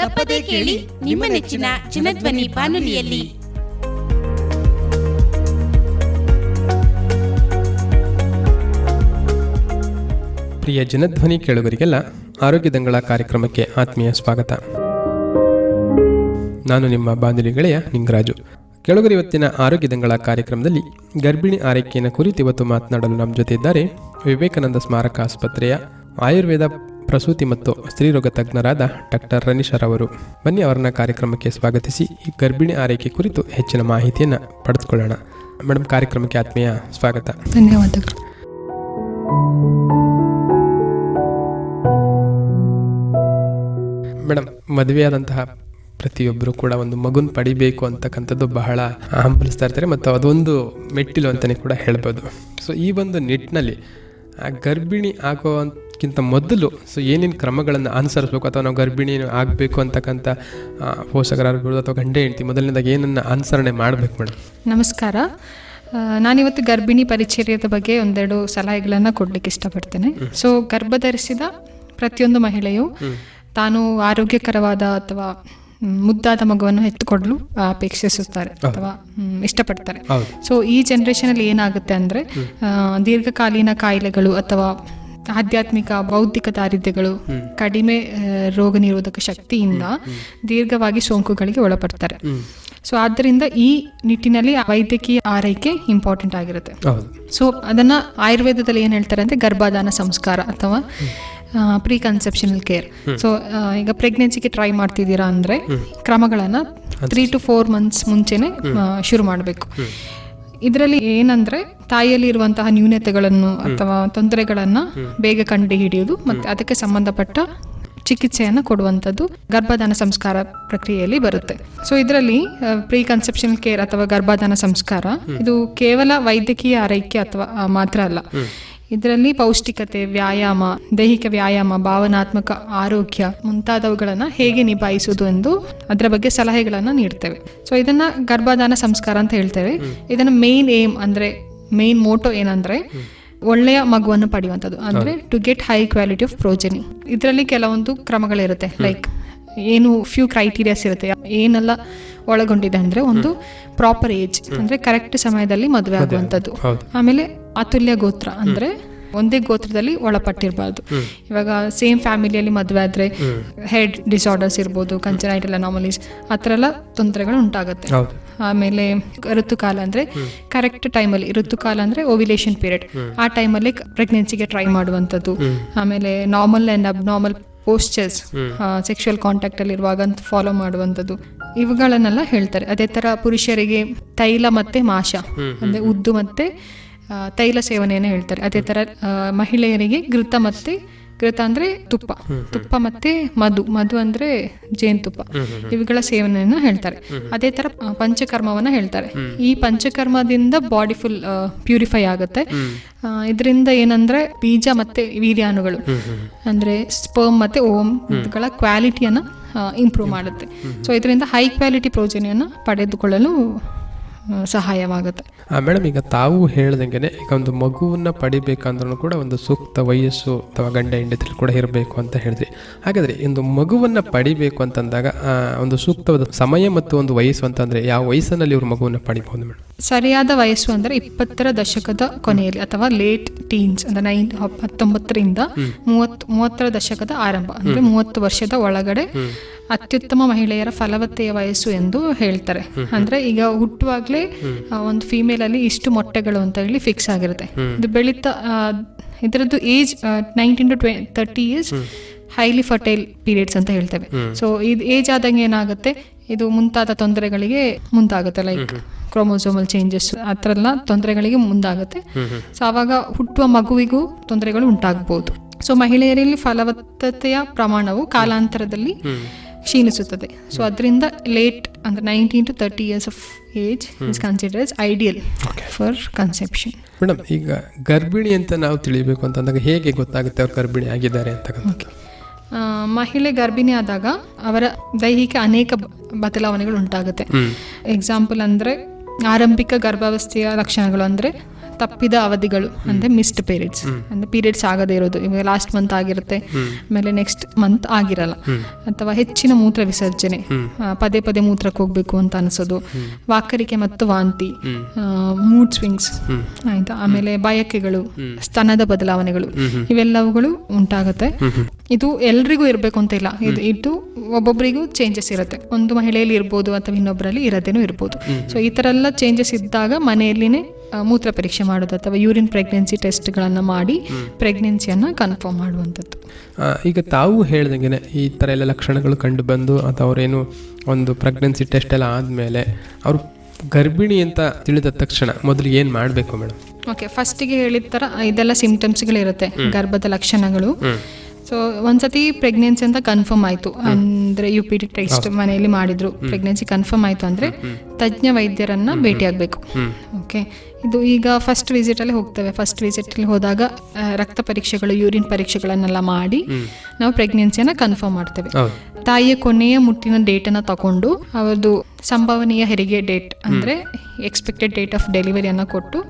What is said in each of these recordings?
ತಪ್ಪದೇ ಕೇಳಿ ನಿಮ್ಮ ನೆಚ್ಚಿನ ಚಿನ್ನಧ್ವನಿ ಬಾನುಲಿಯಲ್ಲಿ. ಪ್ರಿಯ ಜನಧ್ವನಿ ಕೇಳುಗರಿಗೆಲ್ಲ ಆರೋಗ್ಯ ದಂಗಳ ಕಾರ್ಯಕ್ರಮಕ್ಕೆ ಆತ್ಮೀಯ ಸ್ವಾಗತ. ನಾನು ನಿಮ್ಮ ಬಾಂಧವಿ ಗೆಳೆಯ ನಿಂಗರಾಜು. ಕೆಳಗರಿ ಇವತ್ತಿನ ಆರೋಗ್ಯ ದಂಗಳ ಕಾರ್ಯಕ್ರಮದಲ್ಲಿ ಗರ್ಭಿಣಿ ಆರೈಕೆಯನ್ನು ಕುರಿತು ಇವತ್ತು ಮಾತನಾಡಲು ನಮ್ಮ ಜೊತೆ ಇದ್ದಾರೆ ವಿವೇಕಾನಂದ ಸ್ಮಾರಕ ಆಸ್ಪತ್ರೆಯ ಆಯುರ್ವೇದ ಪ್ರಸೂತಿ ಮತ್ತು ಸ್ತ್ರೀರೋಗ ತಜ್ಞರಾದ ಡಾಕ್ಟರ್ ರನೀಶರ್ ಅವರು ಬನ್ನಿ ಅವರನ್ನ ಕಾರ್ಯಕ್ರಮಕ್ಕೆ ಸ್ವಾಗತಿಸಿ ಈ ಗರ್ಭಿಣಿ ಆರೈಕೆ ಕುರಿತು ಹೆಚ್ಚಿನ ಮಾಹಿತಿಯನ್ನು ಪಡೆದುಕೊಳ್ಳೋಣ. ಮೇಡಮ್ ಕಾರ್ಯಕ್ರಮಕ್ಕೆ ಆತ್ಮೀಯ ಸ್ವಾಗತ. ಧನ್ಯವಾದಗಳು. ಮೇಡಮ್ ಮದುವೆಯಾದಂತಹ ಪ್ರತಿಯೊಬ್ಬರು ಕೂಡ ಒಂದು ಮಗುನ್ ಪಡಿಬೇಕು ಅಂತಕ್ಕಂಥದ್ದು ಬಹಳ ಹಂಬಲಿಸ್ತಾ ಇರ್ತಾರೆ ಮತ್ತು ಅದೊಂದು ಮೆಟ್ಟಿಲು ಅಂತಲೇ ಕೂಡ ಹೇಳ್ಬೋದು. ಸೊ ಈ ಒಂದು ನಿಟ್ಟಿನಲ್ಲಿ ಆ ಗರ್ಭಿಣಿ ಆಗೋಕ್ಕಿಂತ ಮೊದಲು ಸೊ ಏನೇನು ಕ್ರಮಗಳನ್ನು ಅನುಸರಿಸ್ಬೇಕು ಅಥವಾ ನಾವು ಗರ್ಭಿಣಿ ಆಗಬೇಕು ಅಂತಕ್ಕಂಥ ಪೋಷಕರಾಗಿರ್ಬೋದು ಅಥವಾ ಗಂಡ ಹೆಂಡತಿ ಮೊದಲನೇದಾಗಿ ಏನನ್ನು ಅನುಸರಣೆ ಮಾಡಬೇಕು ಮೇಡಮ್ ನಮಸ್ಕಾರ. ನಾನಿವತ್ತು ಗರ್ಭಿಣಿ ಪರಿಚರ್ಯದ ಬಗ್ಗೆ ಒಂದೆರಡು ಸಲಹೆಗಳನ್ನು ಕೊಡಲಿಕ್ಕೆ ಇಷ್ಟಪಡ್ತೇನೆ. ಸೊ ಗರ್ಭಧರಿಸಿದ ಪ್ರತಿಯೊಂದು ಮಹಿಳೆಯು ತಾನು ಆರೋಗ್ಯಕರವಾದ ಅಥವಾ ಮುದ್ದಾದ ಮಗುವನ್ನು ಎತ್ತುಕೊಡಲು ಅಪೇಕ್ಷಿಸುತ್ತಾರೆ ಅಥವಾ ಇಷ್ಟಪಡ್ತಾರೆ. ಸೊ ಈ ಜನರೇಷನ್ ಅಲ್ಲಿ ಏನಾಗುತ್ತೆ ಅಂದ್ರೆ ದೀರ್ಘಕಾಲೀನ ಕಾಯಿಲೆಗಳು ಅಥವಾ ಆಧ್ಯಾತ್ಮಿಕ ಬೌದ್ಧಿಕ ದಾರಿದ್ರ್ಯಗಳು ಕಡಿಮೆ ರೋಗ ನಿರೋಧಕ ಶಕ್ತಿಯಿಂದ ದೀರ್ಘವಾಗಿ ಸೋಂಕುಗಳಿಗೆ ಒಳಪಡ್ತಾರೆ. ಸೊ ಆದ್ದರಿಂದ ಈ ನಿಟ್ಟಿನಲ್ಲಿ ವೈದ್ಯಕೀಯ ಆರೈಕೆ ಇಂಪಾರ್ಟೆಂಟ್ ಆಗಿರುತ್ತೆ. ಸೊ ಅದನ್ನ ಆಯುರ್ವೇದದಲ್ಲಿ ಏನು ಹೇಳ್ತಾರೆ ಅಂದ್ರೆ ಗರ್ಭಾಧಾನ ಸಂಸ್ಕಾರ ಅಥವಾ ಪ್ರೀ ಕನ್ಸೆಪ್ಷನಲ್ ಕೇರ್ ಸೊ ಈಗ ಪ್ರೆಗ್ನೆನ್ಸಿಗೆ ಟ್ರೈ ಮಾಡ್ತಿದ್ದೀರಾ ಅಂದ್ರೆ ಕ್ರಮಗಳನ್ನ ತ್ರೀ ಟು ಫೋರ್ ಮಂತ್ಸ್ ಮುಂಚೆನೆ ಶುರು ಮಾಡಬೇಕು. ಇದರಲ್ಲಿ ಏನಂದ್ರೆ ತಾಯಿಯಲ್ಲಿ ಇರುವಂತಹ ನ್ಯೂನತೆಗಳನ್ನು ಅಥವಾ ತೊಂದರೆಗಳನ್ನು ಬೇಗ ಕಂಡು ಹಿಡಿಯುವುದು ಮತ್ತೆ ಅದಕ್ಕೆ ಸಂಬಂಧಪಟ್ಟ ಚಿಕಿತ್ಸೆಯನ್ನು ಕೊಡುವಂಥದ್ದು ಗರ್ಭಧಾನ ಸಂಸ್ಕಾರ ಪ್ರಕ್ರಿಯೆಯಲ್ಲಿ ಬರುತ್ತೆ. ಸೊ ಇದರಲ್ಲಿ ಪ್ರೀ ಕನ್ಸೆಪ್ಷನ್ ಕೇರ್ ಅಥವಾ ಗರ್ಭಧಾನ ಸಂಸ್ಕಾರ ಇದು ಕೇವಲ ವೈದ್ಯಕೀಯ ಆರೈಕೆ ಅಥವಾ ಮಾತ್ರ ಅಲ್ಲ. ಇದರಲ್ಲಿ ಪೌಷ್ಟಿಕತೆ ವ್ಯಾಯಾಮ ದೈಹಿಕ ವ್ಯಾಯಾಮ ಭಾವನಾತ್ಮಕ ಆರೋಗ್ಯ ಮುಂತಾದವುಗಳನ್ನು ಹೇಗೆ ನಿಭಾಯಿಸುವುದು ಎಂದು ಅದರ ಬಗ್ಗೆ ಸಲಹೆಗಳನ್ನು ನೀಡ್ತೇವೆ. ಸೊ ಇದನ್ನು ಗರ್ಭಧಾನ ಸಂಸ್ಕಾರ ಅಂತ ಹೇಳ್ತೇವೆ. ಇದನ್ನು ಮೇನ್ ಏಮ್ ಅಂದರೆ ಮೇನ್ ಮೋಟೋ ಏನಂದರೆ ಒಳ್ಳೆಯ ಮಗುವನ್ನು ಪಡೆಯುವಂಥದ್ದು. ಅಂದರೆ to get high quality of progeny ಇದರಲ್ಲಿ ಕೆಲವೊಂದು ಕ್ರಮಗಳಿರುತ್ತೆ. ಲೈಕ್ ಏನು ಫ್ಯೂ ಕ್ರೈಟೀರಿಯಾಸ್ ಇರುತ್ತೆ. ಏನೆಲ್ಲ ಒಳಗೊಂಡಿದೆ ಅಂದರೆ ಒಂದು ಪ್ರಾಪರ್ ಏಜ್ ಅಂದರೆ ಕರೆಕ್ಟ್ ಸಮಯದಲ್ಲಿ ಮದುವೆ ಆಗುವಂಥದ್ದು. ಆಮೇಲೆ ಅತುಲ್ಯ ಗೋತ್ರ ಅಂದ್ರೆ ಒಂದೇ ಗೋತ್ರದಲ್ಲಿ ಒಳಪಟ್ಟಿರಬಾರ್ದು. ಇವಾಗ ಸೇಮ್ ಫ್ಯಾಮಿಲಿಯಲ್ಲಿ ಮದುವೆ ಆದ್ರೆ ಹೆಡ್ ಡಿಸಾರ್ಡರ್ಸ್ ಇರ್ಬೋದು ಕಂಚನೈಟಲ್ ಅನಾಮಲೀಸ್ ಆ ಥರ ಎಲ್ಲ ತೊಂದರೆಗಳು ಉಂಟಾಗುತ್ತೆ. ಆಮೇಲೆ ಋತುಕಾಲ ಅಂದ್ರೆ ಕರೆಕ್ಟ್ ಟೈಮಲ್ಲಿ ಋತುಕಾಲ ಅಂದ್ರೆ ಓವಿಲೇಷನ್ ಪೀರಿಯಡ್ ಆ ಟೈಮಲ್ಲಿ ಪ್ರೆಗ್ನೆನ್ಸಿಗೆ ಟ್ರೈ ಮಾಡುವಂಥದ್ದು. ಆಮೇಲೆ normal and abnormal postures sexual contact ಅಲ್ಲಿ ಇರುವಾಗ ಫಾಲೋ ಮಾಡುವಂಥದ್ದು. ಇವುಗಳನ್ನೆಲ್ಲ ಹೇಳ್ತಾರೆ. ಅದೇ ತರ ಪುರುಷರಿಗೆ ತೈಲ ಮತ್ತೆ ಮಾಷ ಅಂದ್ರೆ ಉದ್ದು ಮತ್ತೆ ತೈಲ ಸೇವನೆಯನ್ನು ಹೇಳ್ತಾರೆ. ಅದೇ ತರ ಮಹಿಳೆಯರಿಗೆ ಘೃತ ಮತ್ತೆ ಘೃತ ಅಂದ್ರೆ ತುಪ್ಪ. ತುಪ್ಪ ಮತ್ತೆ ಮಧು. ಮಧು ಅಂದ್ರೆ ಜೇನುತುಪ್ಪ. ಇವುಗಳ ಸೇವನೆಯನ್ನು ಹೇಳ್ತಾರೆ. ಅದೇ ತರ ಪಂಚಕರ್ಮವನ್ನ ಹೇಳ್ತಾರೆ. ಈ ಪಂಚಕರ್ಮದಿಂದ ಬಾಡಿ ಫುಲ್ ಪ್ಯೂರಿಫೈ ಆಗುತ್ತೆ. ಇದರಿಂದ ಏನಂದ್ರೆ ಬೀಜ ಮತ್ತೆ ವೀರ್ಯಾಣುಗಳು ಅಂದ್ರೆ ಸ್ಪರ್ಮ್ ಮತ್ತೆ ಓಮ್ಗಳ ಕ್ವಾಲಿಟಿಯನ್ನ ಇಂಪ್ರೂವ್ ಮಾಡುತ್ತೆ. ಸೊ ಇದರಿಂದ ಹೈ ಕ್ವಾಲಿಟಿ ಪ್ರೋಜನಿಯನ್ನು ಪಡೆದುಕೊಳ್ಳಲು ಸಹಾಯವಾಗುತ್ತೆ. ಮೇಡಮ್ ಈಗ ತಾವು ಹೇಳ್ದಂಗೆ ಈಗ ಒಂದು ಮಗುವನ್ನು ಪಡಿಬೇಕಂದ್ರೂ ಕೂಡ ಒಂದು ಸೂಕ್ತ ವಯಸ್ಸು ಅಥವಾ ಗಂಡ ಹೆಂಡತಿಲಿ ಕೂಡ ಇರಬೇಕು ಅಂತ ಹೇಳಿದ್ರಿ. ಹಾಗಾದ್ರೆ ಒಂದು ಮಗುವನ್ನು ಪಡಿಬೇಕು ಅಂತಂದಾಗ ಒಂದು ಸೂಕ್ತವಾದ ಸಮಯ ಮತ್ತು ಒಂದು ವಯಸ್ಸು ಅಂತಂದ್ರೆ ಯಾವ ವಯಸ್ಸಿನಲ್ಲಿ ಇವರು ಮಗುವನ್ನು ಪಡಿಬಹುದು ಮೇಡಮ್? ಸರಿಯಾದ ವಯಸ್ಸು ಅಂದ್ರೆ ಇಪ್ಪತ್ತರ ದಶಕದ ಕೊನೆಯಲ್ಲಿ ಅಥವಾ ಲೇಟ್ ಟೀನ್ಸ್ ಅಂದ್ರೆ ನೈನ್ ಹತ್ತೊಂಬತ್ತರಿಂದ ಮೂವತ್ತು ಮೂವತ್ತರ ದಶಕದ ಆರಂಭ ಅಂದ್ರೆ ಮೂವತ್ತು ವರ್ಷದ ಒಳಗಡೆ ಅತ್ಯುತ್ತಮ ಮಹಿಳೆಯರ ಫಲವತ್ತೆಯ ವಯಸ್ಸು ಎಂದು ಹೇಳ್ತಾರೆ. ಅಂದ್ರೆ ಈಗ ಹುಟ್ಟುವಾಗ್ಲೇ ಒಂದು ಫೀಮೇಲ್ ಅಲ್ಲಿ ಇಷ್ಟು ಮೊಟ್ಟೆಗಳು ಅಂತ ಹೇಳಿ ಫಿಕ್ಸ್ ಆಗಿರುತ್ತೆ. ಇದು ಬೆಳೀತಾ ಇದರದ್ದು age nineteen to twe thirty years highly fertile periods ಅಂತ ಹೇಳ್ತೇವೆ. ಸೊ ಇದು ಏಜ್ ಆದಂಗೆ ಏನಾಗುತ್ತೆ ಇದು ಮುಂತಾದ ತೊಂದರೆಗಳಿಗೆ ಮುಂದಾಗುತ್ತೆ ಲೈಕ್ ಕ್ರೋಮೋಸೋಮಲ್ ಚೇಂಜಸ್ ಆ ಥರ ಎಲ್ಲ ತೊಂದರೆಗಳಿಗೆ ಮುಂದಾಗುತ್ತೆ. ಸೊ ಆವಾಗ ಹುಟ್ಟುವ ಮಗುವಿಗೂ ತೊಂದರೆಗಳು ಉಂಟಾಗಬಹುದು ಸೊ ಮಹಿಳೆಯರಲ್ಲಿ ಫಲವತ್ತತೆಯ ಪ್ರಮಾಣವು ಕಾಲಾಂತರದಲ್ಲಿ ಕ್ಷೀಣಿಸುತ್ತದೆ. ಸೊ ಅದರಿಂದ ಲೇಟ್ ಅಂದರೆ nineteen to thirty years of age is consider is ideal for conception madam ಈಗ ಗರ್ಭಿಣಿ ಅಂತ ನಾವು ತಿಳಿಬೇಕು ಅಂತಂದಾಗ ಹೇಗೆ ಗೊತ್ತಾಗುತ್ತೆ ಅವ್ರು ಗರ್ಭಿಣಿ ಆಗಿದ್ದಾರೆ ಅಂತಕ್ಕಂಥ ಮಹಿಳೆ ಗರ್ಭಿಣಿ ಆದಾಗ ಅವರ ದೈಹಿಕ ಅನೇಕ ಬದಲಾವಣೆಗಳು ಉಂಟಾಗುತ್ತೆ. ಎಕ್ಸಾಂಪಲ್ ಅಂದರೆ ಆರಂಭಿಕ ಗರ್ಭಾವಸ್ಥೆಯ ಲಕ್ಷಣಗಳು ಅಂದರೆ ತಪ್ಪಿದ ಅವಧಿಗಳು ಅಂದ್ರೆ ಮಿಸ್ಡ್ ಪೀರಿಯಡ್ಸ್ ಅಂದ್ರೆ ಪೀರಿಯಡ್ಸ್ ಆಗದೇ ಇರೋದು. ಇವಾಗ ಲಾಸ್ಟ್ ಮಂತ್ ಆಗಿರುತ್ತೆ ಆಮೇಲೆ ನೆಕ್ಸ್ಟ್ ಮಂತ್ ಆಗಿರಲ್ಲ. ಅಥವಾ ಹೆಚ್ಚಿನ ಮೂತ್ರ ವಿಸರ್ಜನೆ ಪದೇ ಪದೇ ಮೂತ್ರಕ್ಕೆ ಹೋಗ್ಬೇಕು ಅಂತ ಅನಿಸೋದು. ವಾಕರಿಕೆ ಮತ್ತು ವಾಂತಿ ಮೂಡ್ ಸ್ವಿಂಗ್ಸ್ ಆಯ್ತಾ? ಆಮೇಲೆ ಬಯಕೆಗಳು ಸ್ತನದ ಬದಲಾವಣೆಗಳು. ಇವೆಲ್ಲವುಗಳು ಉಂಟಾಗುತ್ತೆ. ಇದು ಎಲ್ರಿಗೂ ಇರಬೇಕು ಅಂತ ಇಲ್ಲ. ಇದು ಇದು ಒಬ್ಬೊಬ್ಬರಿಗೂ ಚೇಂಜಸ್ ಇರುತ್ತೆ. ಒಂದು ಮಹಿಳೆಯಲ್ಲಿ ಇರ್ಬೋದು ಅಥವಾ ಇನ್ನೊಬ್ಬರಲ್ಲಿ ಇರದೇನೂ ಇರ್ಬೋದು. ಸೊ ಈ ಥರ ಎಲ್ಲ ಚೇಂಜಸ್ ಇದ್ದಾಗ ಮನೆಯಲ್ಲಿನೇ ಮೂತ್ರ ಪರೀಕ್ಷೆ ಮಾಡೋದು ಅಥವಾ ಯೂರಿನ್ ಪ್ರೆಗ್ನೆನ್ಸಿ ಟೆಸ್ಟ್ಗಳನ್ನು ಮಾಡಿ ಪ್ರೆಗ್ನೆನ್ಸಿಯನ್ನು ಕನ್ಫರ್ಮ್ ಮಾಡುವಂಥದ್ದು. ಈಗ ತಾವು ಹೇಳ್ದಂಗೆ ಈ ಥರ ಎಲ್ಲ ಲಕ್ಷಣಗಳು ಕಂಡು ಬಂದು ಅಥವಾ ಅವರೇನು ಒಂದು ಪ್ರೆಗ್ನೆನ್ಸಿ ಟೆಸ್ಟ್ ಎಲ್ಲ ಆದಮೇಲೆ ಅವರು ಗರ್ಭಿಣಿ ಅಂತ ತಿಳಿದ ತಕ್ಷಣ ಮೊದಲು ಏನು ಮಾಡಬೇಕು ಮೇಡಮ್ ಓಕೆ ಫಸ್ಟಿಗೆ ಹೇಳಿದ ಥರ ಇದೆಲ್ಲ ಸಿಂಪ್ಟಮ್ಸ್ಗಳಿರುತ್ತೆ ಗರ್ಭದ ಲಕ್ಷಣಗಳು. ಸೊ ಒಂದ್ಸತಿ ಪ್ರೆಗ್ನೆನ್ಸಿ ಅಂತ ಕನ್ಫರ್ಮ್ ಆಯಿತು. ಅಂದರೆ ಯು ಪಿ ಟಿ ಟೆಸ್ಟ್ ಮನೆಯಲ್ಲಿ ಮಾಡಿದ್ರು. ಪ್ರೆಗ್ನೆನ್ಸಿ ಕನ್ಫರ್ಮ್ ಆಯಿತು ಅಂದರೆ ತಜ್ಞ ವೈದ್ಯರನ್ನ ಭೇಟಿಯಾಗಬೇಕು. ಓಕೆ ಇದು ಈಗ ಫಸ್ಟ್ ವಿಸಿಟಲ್ಲಿ ಹೋಗ್ತೇವೆ. ಫಸ್ಟ್ ವಿಸಿಟಲ್ಲಿ ಹೋದಾಗ ರಕ್ತ ಪರೀಕ್ಷೆಗಳು ಯೂರಿನ್ ಪರೀಕ್ಷೆಗಳನ್ನೆಲ್ಲ ಮಾಡಿ ನಾವು ಪ್ರೆಗ್ನೆನ್ಸಿಯನ್ನು ಕನ್ಫರ್ಮ್ ಮಾಡ್ತೇವೆ. ತಾಯಿಯ ಕೊನೆಯ ಮುಟ್ಟಿನ ಡೇಟನ್ನು ತಗೊಂಡು ಅವರದು ಸಂಭವನೀಯ ಹೆರಿಗೆ ಡೇಟ್ ಅಂದರೆ ಎಕ್ಸ್ಪೆಕ್ಟೆಡ್ ಡೇಟ್ ಆಫ್ ಡೆಲಿವರಿಯನ್ನು ಕೊಟ್ಟು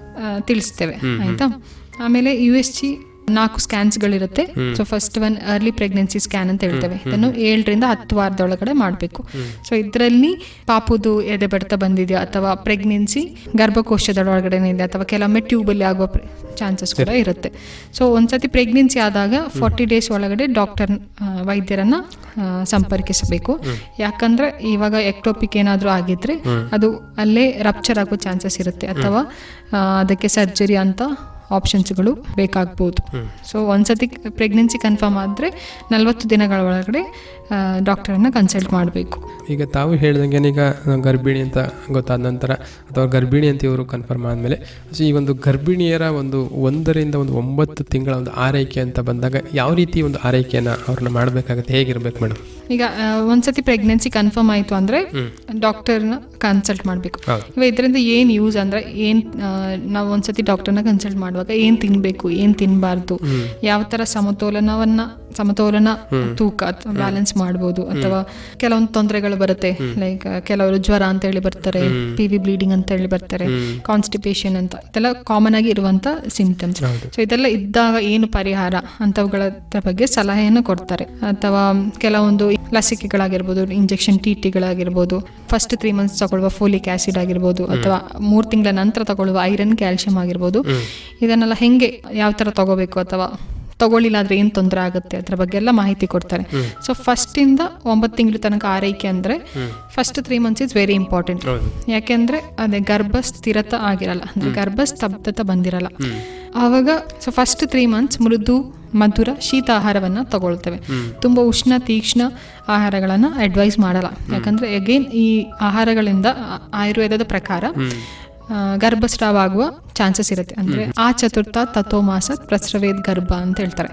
ತಿಳಿಸ್ತೇವೆ. ಆಯಿತಾ? ಆಮೇಲೆ ಯು ಎಸ್ ಜಿ ನಾಲ್ಕು ಸ್ಕ್ಯಾನ್ಸ್ಗಳಿರುತ್ತೆ. So first one early pregnancy scan ಅಂತ ಹೇಳ್ತೇವೆ. ಇದನ್ನು ಏಳರಿಂದ ಹತ್ತು ವಾರದೊಳಗಡೆ ಮಾಡಬೇಕು. ಸೊ ಇದರಲ್ಲಿ ಪಾಪುದು ಎದೆ ಬಡತ ಬಂದಿದೆಯಾ ಅಥವಾ ಪ್ರೆಗ್ನೆನ್ಸಿ ಗರ್ಭಕೋಶದೊಳಗಡೆ ಇದೆ ಅಥವಾ ಕೆಲವೊಮ್ಮೆ ಟ್ಯೂಬಲ್ಲಿ ಆಗುವ ಚಾನ್ಸಸ್ ಕೂಡ ಇರುತ್ತೆ. ಸೊ ಒಂದ್ಸತಿ ಪ್ರೆಗ್ನೆನ್ಸಿ ಆದಾಗ ಫಾರ್ಟಿ ಡೇಸ್ ಒಳಗಡೆ ಡಾಕ್ಟರ್ ವೈದ್ಯರನ್ನ ಸಂಪರ್ಕಿಸಬೇಕು. ಯಾಕಂದ್ರೆ ಇವಾಗ ಎಕ್ಟೋಪಿಕ್ ಏನಾದರೂ ಆಗಿದ್ರೆ ಅದು ಅಲ್ಲೇ ರಪ್ಚರ್ ಆಗೋ ಚಾನ್ಸಸ್ ಇರುತ್ತೆ. ಅಥವಾ ಅದಕ್ಕೆ ಸರ್ಜರಿ ಅಂತ ಆಪ್ಷನ್ಸ್ಗಳು ಬೇಕಾಗ್ಬೋದು. ಸೊ ಒಂದ್ಸತಿ ಪ್ರೆಗ್ನೆನ್ಸಿ ಕನ್ಫರ್ಮ್ ಆದರೆ ನಲವತ್ತು ದಿನಗಳ ಒಳಗಡೆ ಡಾಕ್ಟರನ್ನ ಕನ್ಸಲ್ಟ್ ಮಾಡಬೇಕು. ಈಗ ತಾವು ಹೇಳ್ದಂಗೆ ಈಗ ಗರ್ಭಿಣಿ ಅಂತ ಗೊತ್ತಾದ ನಂತರ ಅಥವಾ ಗರ್ಭಿಣಿ ಅಂತ ಇವರು ಕನ್ಫರ್ಮ್ ಆದಮೇಲೆ ಸೊ ಈ ಒಂದು ಗರ್ಭಿಣಿಯರ ಒಂದು ಒಂದರಿಂದ ಒಂದು ಒಂಬತ್ತು ತಿಂಗಳ ಒಂದು ಆರೈಕೆ ಅಂತ ಬಂದಾಗ ಯಾವ ರೀತಿ ಒಂದು ಆರೈಕೆಯನ್ನು ಅವ್ರನ್ನ ಮಾಡಬೇಕಾಗುತ್ತೆ? ಹೇಗಿರ್ಬೇಕು ಮೇಡಮ್? ಈಗ ಒಂದ್ಸತಿ ಪ್ರೆಗ್ನೆನ್ಸಿ ಕನ್ಫರ್ಮ್ ಆಯಿತು ಅಂದರೆ ಡಾಕ್ಟರ್ನ ಕನ್ಸಲ್ಟ್ ಮಾಡಬೇಕು. ಇವಾಗ ಇದರಿಂದ ಏನು ಯೂಸ್ ಅಂದರೆ ಏನು ನಾವು ಒಂದ್ಸತಿ ಡಾಕ್ಟರ್ನ ಕನ್ಸಲ್ಟ್ ಮಾಡುವಾಗ ಏನು ತಿನ್ನಬೇಕು ಏನು ತಿನ್ನಬಾರ್ದು ಯಾವ ಥರ ಸಮತೋಲನವನ್ನು ಸಮತೋಲನ ತೂಕ ಬ್ಯಾಲೆನ್ಸ್ ಮಾಡ್ಬೋದು ಅಥವಾ ಕೆಲವೊಂದು ತೊಂದರೆಗಳು ಬರುತ್ತೆ. ಲೈಕ್ ಕೆಲವರು ಜ್ವರ ಅಂತ ಹೇಳಿ ಬರ್ತಾರೆ ಪಿ ವಿ ಬ್ಲೀಡಿಂಗ್ ಅಂತ ಹೇಳಿ ಬರ್ತಾರೆ ಕಾನ್ಸ್ಟಿಪೇಷನ್ ಅಂತ ಇದೆಲ್ಲ ಕಾಮನ್ ಆಗಿ ಇರುವಂತ ಸಿಂಪ್ಟಮ್ಸ್ ಸೊ ಇದೆಲ್ಲ ಇದ್ದಾಗ ಏನು ಪರಿಹಾರ ಅಂತವುಗಳ ಬಗ್ಗೆ ಸಲಹೆಯನ್ನು ಕೊಡ್ತಾರೆ. ಅಥವಾ ಕೆಲವೊಂದು ಲಸಿಕೆಗಳಾಗಿರ್ಬೋದು ಇಂಜೆಕ್ಷನ್ ಟಿ ಟಿಗಳಾಗಿರ್ಬೋದು ಫಸ್ಟ್ ತ್ರೀ ಮಂತ್ಸ್ ತಗೊಳ್ಳುವ ಫೋಲಿಕ್ ಆಸಿಡ್ ಆಗಿರ್ಬೋದು ಅಥವಾ ಮೂರು ತಿಂಗಳ ನಂತರ ತಗೊಳ್ಳುವ ಐರನ್ ಕ್ಯಾಲ್ಸಿಯಂ ಆಗಿರ್ಬೋದು. ಇದನ್ನೆಲ್ಲ ಹೆಂಗೆ ಯಾವ ಥರ ತಗೋಬೇಕು ಅಥವಾ ತಗೊಳ್ಳಿಲ್ಲ ಅಂದ್ರೆ ಏನು ತೊಂದರೆ ಆಗುತ್ತೆ? ಅದ್ರ ಬಗ್ಗೆ ಎಲ್ಲ ಮಾಹಿತಿ ಕೊಡ್ತಾರೆ. ಸೊ ಫಸ್ಟಿಂದ ಒಂಬತ್ತು ತಿಂಗಳ ತನಕ ಆರೈಕೆ ಅಂದ್ರೆ first three months is very important ಯಾಕೆಂದ್ರೆ ಅದೇ ಗರ್ಭ ಸ್ಥಿರತ ಆಗಿರಲ್ಲ. ಅಂದ್ರೆ ಗರ್ಭ ಸ್ತಬ್ಧತೆ ಬಂದಿರಲ್ಲ. ಅವಾಗ ಸೊ ಫಸ್ಟ್ ತ್ರೀ ಮಂತ್ಸ್ ಮೃದು ಮಧುರ ಶೀತ ಆಹಾರವನ್ನ ತಗೊಳ್ತೇವೆ. ತುಂಬಾ ಉಷ್ಣ ತೀಕ್ಷ್ಣ ಆಹಾರಗಳನ್ನ ಅಡ್ವೈಸ್ ಮಾಡಲ್ಲ. ಯಾಕಂದ್ರೆ ಅಗೇನ್ ಈ ಆಹಾರಗಳಿಂದ ಆಯುರ್ವೇದದ ಪ್ರಕಾರ ಗರ್ಭಸ್ರಾವ ಆಗುವ ಚಾನ್ಸಸ್ ಇರುತ್ತೆ. ಅಂದರೆ ಆ ಚತುರ್ಥ ತಥೋಮಾಸ ಪ್ರಸ್ರವೇದ್ ಗರ್ಭ ಅಂತ ಹೇಳ್ತಾರೆ.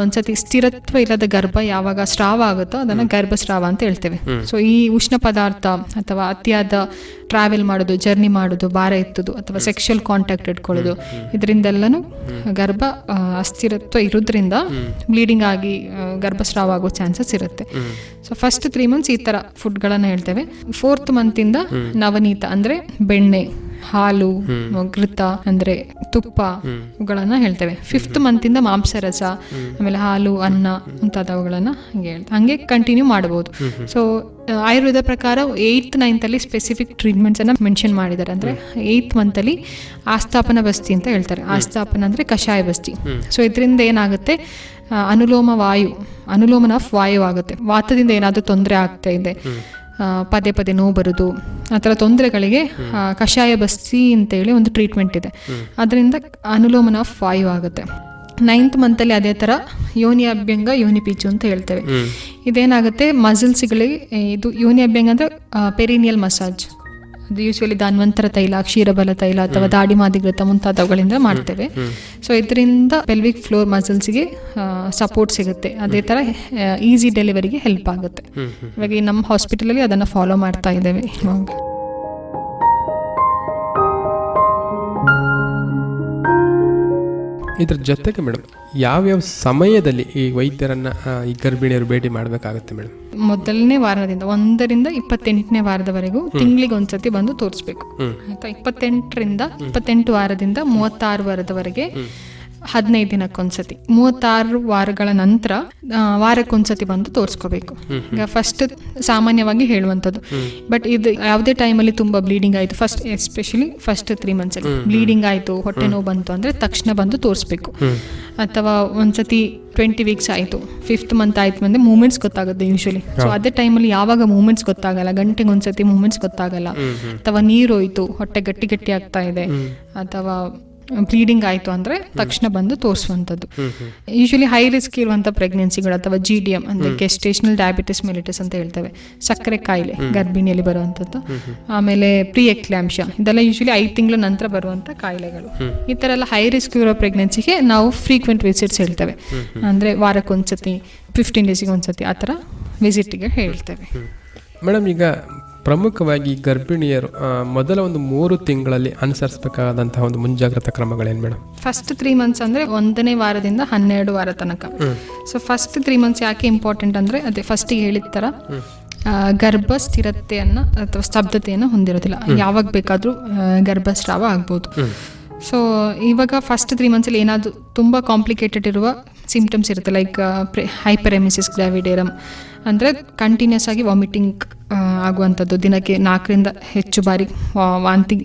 ಒಂದ್ಸತಿ ಸ್ಥಿರತ್ವ ಇಲ್ಲದ ಗರ್ಭ ಯಾವಾಗ ಸ್ರಾವ ಆಗುತ್ತೋ ಅದನ್ನು ಗರ್ಭಸ್ರಾವ ಅಂತ ಹೇಳ್ತೇವೆ. ಸೊ ಈ ಉಷ್ಣ ಪದಾರ್ಥ ಅಥವಾ ಅತಿಯಾದ ಟ್ರಾವೆಲ್ ಮಾಡೋದು ಜರ್ನಿ ಮಾಡೋದು ಭಾರ ಎತ್ತೋದು ಅಥವಾ ಸೆಕ್ಷುಯಲ್ ಕಾಂಟ್ಯಾಕ್ಟ್ ಇಟ್ಕೊಳ್ಳೋದು ಇದರಿಂದೆಲ್ಲನೂ ಗರ್ಭ ಅಸ್ಥಿರತ್ವ ಇರೋದ್ರಿಂದ ಬ್ಲೀಡಿಂಗ್ ಆಗಿ ಗರ್ಭಸ್ರಾವ ಆಗೋ ಚಾನ್ಸಸ್ ಇರುತ್ತೆ. ಸೊ ಫಸ್ಟ್ ತ್ರೀ ಮಂತ್ಸ್ ಈ ಥರ ಫುಡ್ಗಳನ್ನು ಹೇಳ್ತೇವೆ. ಫೋರ್ತ್ ಮಂತಿಂದ ನವನೀತ ಅಂದರೆ ಬೆಣ್ಣೆ. ಹಾಲು ಘೃತ ಅಂದ್ರೆ ತುಪ್ಪ ಇವುಗಳನ್ನ ಹೇಳ್ತೇವೆ. ಫಿಫ್ತ್ ಮಂತಿಂದ ಮಾಂಸರಸ ಆಮೇಲೆ ಹಾಲು ಅನ್ನ ಮುಂತಾದವುಗಳನ್ನ ಹಂಗೆ ಹೇಳ್ತೇವೆ ಹಂಗೆ ಕಂಟಿನ್ಯೂ ಮಾಡಬಹುದು ಸೊ ಆಯುರ್ವೇದ ಪ್ರಕಾರ ಏಯ್ತ್ ನೈನ್ತಲ್ಲಿ ಸ್ಪೆಸಿಫಿಕ್ ಟ್ರೀಟ್ಮೆಂಟ್ಸ್ ಅನ್ನ ಮೆನ್ಷನ್ ಮಾಡಿದ್ದಾರೆ. ಅಂದ್ರೆ ಏಯ್ತ್ ಅಲ್ಲಿ ಆಸ್ಥಾಪನ ಬಸ್ತಿ ಅಂತ ಹೇಳ್ತಾರೆ. ಆಸ್ಥಾಪನ ಅಂದ್ರೆ ಕಷಾಯ ಬಸ್ತಿ. ಸೊ ಇದರಿಂದ ಏನಾಗುತ್ತೆ? ಅನುಲೋಮ ವಾಯು ಅನುಲೋಮನ ಆಫ್ ವಾಯು ಆಗುತ್ತೆ. ವಾತದಿಂದ ಏನಾದರೂ ತೊಂದರೆ ಆಗ್ತಾ ಇದೆ. ಪದೇ ಪದೇ ನೋವು ಬರೋದು ಆ ಥರ ತೊಂದರೆಗಳಿಗೆ ಕಷಾಯ ಬಸ್ಸಿ ಅಂತೇಳಿ ಒಂದು ಟ್ರೀಟ್ಮೆಂಟ್ ಇದೆ. ಅದರಿಂದ ಅನುಲೋಮನ ಆಫ್ ವಾಯು ಆಗುತ್ತೆ ನೈನ್ತ್ ಮಂತಲ್ಲಿ ಅದೇ ಥರ ಯೋನಿ ಅಭ್ಯಂಗ ಯೋನಿ ಪೀಚು ಅಂತ ಹೇಳ್ತೇವೆ. ಇದೇನಾಗುತ್ತೆ ಮಸಲ್ಸ್ಗಳಿಗೆ ಇದು ಯೋನಿ ಅಭ್ಯಂಗ ಅಂದರೆ ಪೆರಿನಿಯಲ್ ಮಸಾಜ್ ಅದು ಯೂಶುವಲಿ ಧನ್ವಂತರ ತೈಲ ಕ್ಷೀರಬಲ ತೈಲ ಅಥವಾ ದಾಡಿ ಮಾದಿಗೃತ ಮುಂತಾದವುಗಳಿಂದ ಮಾಡ್ತೇವೆ. ಸೊ ಇದರಿಂದ ಪೆಲ್ವಿಕ್ ಫ್ಲೋರ್ ಮಸಲ್ಸ್ಗೆ ಸಪೋರ್ಟ್ ಸಿಗುತ್ತೆ. ಅದೇ ಥರ ಈಸಿ ಡೆಲಿವರಿಗೆ ಹೆಲ್ಪ್ ಆಗುತ್ತೆ. ಇವಾಗ ಈ ನಮ್ಮ ಹಾಸ್ಪಿಟಲಲ್ಲಿ ಅದನ್ನು ಫಾಲೋ ಮಾಡ್ತಾ ಇದ್ದೇವೆ ಇವಾಗ. ಇದ್ರ ಜೊತೆಗೆ ಮೇಡಮ್ ಯಾವ್ಯಾವ ಸಮಯದಲ್ಲಿ ಈ ವೈದ್ಯರನ್ನ ಈ ಗರ್ಭಿಣಿಯರು ಭೇಟಿ ಮಾಡಬೇಕಾಗುತ್ತೆ ಮೇಡಮ್ ಮೊದಲನೇ ವಾರದಿಂದ ಒಂದರಿಂದ ಇಪ್ಪತ್ತೆಂಟನೇ ವಾರದವರೆಗೂ ತಿಂಗಳಿಗೆ ಒಂದ್ಸತಿ ಬಂದು ತೋರಿಸ್ಬೇಕು. ಆಯ್ತಾ? ಇಪ್ಪತ್ತೆಂಟರಿಂದ ಇಪ್ಪತ್ತೆಂಟು ವಾರದಿಂದ ಮೂವತ್ತಾರು ವಾರದವರೆಗೆ ಹದಿನೈದು ದಿನಕ್ಕೊಂದ್ಸತಿ ಮೂವತ್ತಾರು ವಾರಗಳ ನಂತರ ವಾರಕ್ಕೊಂದ್ಸತಿ ಬಂದು ತೋರಿಸ್ಕೋಬೇಕು. ಈಗ ಫಸ್ಟ್ ಸಾಮಾನ್ಯವಾಗಿ ಹೇಳುವಂಥದ್ದು. ಬಟ್ ಇದು ಯಾವುದೇ ಟೈಮಲ್ಲಿ ತುಂಬ ಬ್ಲೀಡಿಂಗ್ ಆಯಿತು. ಫಸ್ಟ್ ಎಸ್ಪೆಷಲಿ ಫಸ್ಟ್ ತ್ರೀ ಮಂತ್ಸಲ್ಲಿ ಬ್ಲೀಡಿಂಗ್ ಆಯಿತು ಹೊಟ್ಟೆ ನೋವು ಬಂತು ಅಂದರೆ ತಕ್ಷಣ ಬಂದು ತೋರಿಸ್ಬೇಕು. ಅಥವಾ ಒಂದ್ಸತಿ ಟ್ವೆಂಟಿ ವೀಕ್ಸ್ ಆಯಿತು. ಫಿಫ್ತ್ ಮಂತ್ ಆಯ್ತು ಅಂದರೆ ಮೂಮೆಂಟ್ಸ್ ಗೊತ್ತಾಗುತ್ತೆ ಯೂಶಲಿ ಸೊ ಅದೇ ಟೈಮಲ್ಲಿ ಯಾವಾಗ ಮೂಮೆಂಟ್ಸ್ ಗೊತ್ತಾಗಲ್ಲ. ಗಂಟೆಗೆ ಒಂದ್ಸತಿ ಮೂಮೆಂಟ್ಸ್ ಗೊತ್ತಾಗಲ್ಲ. ಅಥವಾ ನೀರು ಹೋಯ್ತು ಹೊಟ್ಟೆ ಗಟ್ಟಿ ಗಟ್ಟಿ ಆಗ್ತಾ ಇದೆ. ಅಥವಾ ಬ್ಲೀಡಿಂಗ್ ಆಯಿತು ಅಂದರೆ ತಕ್ಷಣ ಬಂದು ತೋರಿಸುವಂಥದ್ದು. ಯೂಶಲಿ ಹೈ ರಿಸ್ಕ್ ಇರುವಂಥ ಪ್ರೆಗ್ನೆನ್ಸಿಗಳು ಅಥವಾ ಜಿ ಡಿ ಎಂ ಅಂದರೆ ಗೆಸ್ಟೇಷನಲ್ ಡಯಾಬಿಟಿಸ್ ಮೆಲಿಟಿಸ್ ಅಂತ ಹೇಳ್ತೇವೆ. ಸಕ್ಕರೆ ಕಾಯಿಲೆ ಗರ್ಭಿಣಿಯಲ್ಲಿ ಬರುವಂಥದ್ದು. ಆಮೇಲೆ ಪ್ರೀ ಎಕ್ಲಾಂಶ ಇದೆಲ್ಲ ಯೂಶಲಿ ಐದು ತಿಂಗಳ ನಂತರ ಬರುವಂಥ ಕಾಯಿಲೆಗಳು. ಈ ಥರ ಎಲ್ಲ ಹೈ ರಿಸ್ಕ್ ಇರೋ ಪ್ರೆಗ್ನೆನ್ಸಿಗೆ ನಾವು ಫ್ರೀಕ್ವೆಂಟ್ ವಿಸಿಟ್ಸ್ ಹೇಳ್ತೇವೆ. ಅಂದರೆ ವಾರಕ್ಕೊಂದ್ಸತಿ ಫಿಫ್ಟೀನ್ ಡೇಸಿಗೆ ಒಂದ್ಸತಿ ಆ ಥರ ವಿಸಿಟ್ಗೆ ಹೇಳ್ತೇವೆ. ಮೇಡಮ್ ಈಗ ಪ್ರಮುಖವಾಗಿ ಗರ್ಭಿಣಿಯರು ಮೊದಲ ಒಂದು ಮೂರು ತಿಂಗಳಲ್ಲಿ ಅನುಸರಿಸಬೇಕಾದಂತಹ ಒಂದು ಮುಂಜಾಗ್ರತಾ ಕ್ರಮಗಳೇನು ಮೇಡಮ್? ಫಸ್ಟ್ ತ್ರೀ ಮಂತ್ಸ್ ಅಂದರೆ ಒಂದನೇ ವಾರದಿಂದ ಹನ್ನೆರಡು ವಾರ ತನಕ. ಸೊ ಫಸ್ಟ್ ತ್ರೀ ಮಂತ್ಸ್ ಯಾಕೆ ಇಂಪಾರ್ಟೆಂಟ್ ಅಂದರೆ ಅದೇ ಫಸ್ಟಿಗೆ ಹೇಳಿದ ಥರ ಆ, ಗರ್ಭ ಸ್ಥಿರತೆಯನ್ನು ಅಥವಾ ಸ್ತಬ್ಧತೆಯನ್ನು ಹೊಂದಿರೋದಿಲ್ಲ. ಯಾವಾಗ ಬೇಕಾದರೂ ಗರ್ಭಸ್ರಾವ ಆಗ್ಬೋದು. ಸೊ ಇವಾಗ ಫಸ್ಟ್ ತ್ರೀ ಮಂತ್ಸಲ್ಲಿ ಏನಾದರೂ ತುಂಬ ಕಾಂಪ್ಲಿಕೇಟೆಡ್ ಇರುವ ಸಿಂಪ್ಟಮ್ಸ್ ಇರುತ್ತೆ ಲೈಕ್ ಹೈಪರ್ ಎಮಿಸಿಸ್ ಗ್ರಾವಿಡೇರಮ್ ಅಂದರೆ ಕಂಟಿನ್ಯೂಸ್ ಆಗಿ ವಾಮಿಟಿಂಗ್ ಆಗುವಂಥದ್ದು ದಿನಕ್ಕೆ ನಾಲ್ಕರಿಂದ ಹೆಚ್ಚು ಬಾರಿ ವಾ- ವಾಂತಿ